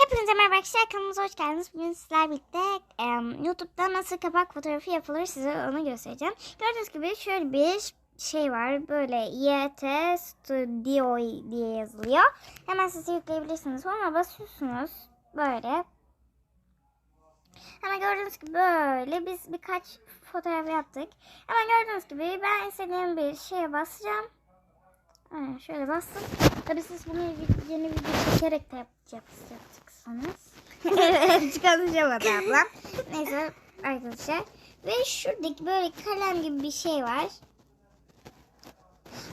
Hepinize merhaba arkadaşlar kanalımıza hoş geldiniz. Bugün sizlerle birlikte em, YouTube'da nasıl kapak fotoğrafı yapılır size onu göstereceğim. Gördüğünüz gibi şöyle bir şey var. Böyle YT Studio diye yazılıyor. Hemen siz yükleyebilirsiniz. Ona basıyorsunuz. Böyle. Hemen gördüğünüz gibi böyle biz birkaç fotoğraf yaptık. Hemen gördüğünüz gibi ben istediğim bir şeye basacağım. Aynen şöyle bastım. Tabii siz bunu yeni video çekerek de yap yapacaksınız. evet çıkartacağım ablam. Neyse arkadaşlar. Ve şuradaki böyle kalem gibi bir şey var.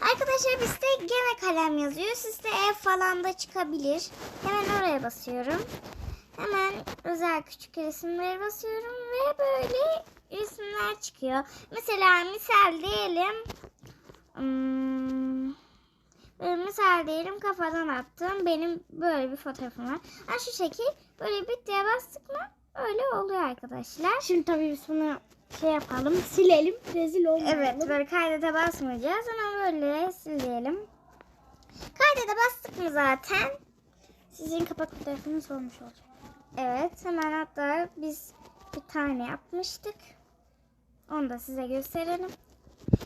Arkadaşlar bizde gene kalem yazıyor. Sizde E falan da çıkabilir. Hemen oraya basıyorum. Hemen özel küçük resimlere basıyorum ve böyle resimler çıkıyor. Mesela misal diyelim. Hmm, misal diyelim kafadan attım. Benim böyle bir fotoğrafım var. Ha şu şekil böyle bittiye bastık mı öyle oluyor arkadaşlar. Şimdi tabii biz bunu şey yapalım, silelim, rezil olmayalım. Evet böyle kaydete basmayacağız ama böyle silelim. Kaydete bastık mı zaten sizin kapak fotoğrafınız olmuş olacak. Evet hemen hatta biz bir tane yapmıştık. Onu da size gösterelim.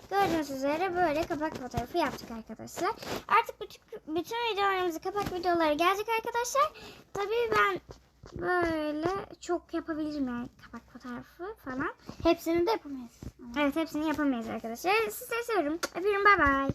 Gördüğünüz üzere böyle kapak fotoğrafı yaptık arkadaşlar. Artık bütün, bütün videolarımızı kapak videoları gelecek arkadaşlar. Tabii ben böyle çok yapabilirim yani kapak fotoğrafı falan. Hepsini de yapamayız. Evet hepsini yapamayız arkadaşlar. Sizleri seviyorum. Öpüyorum bay bay.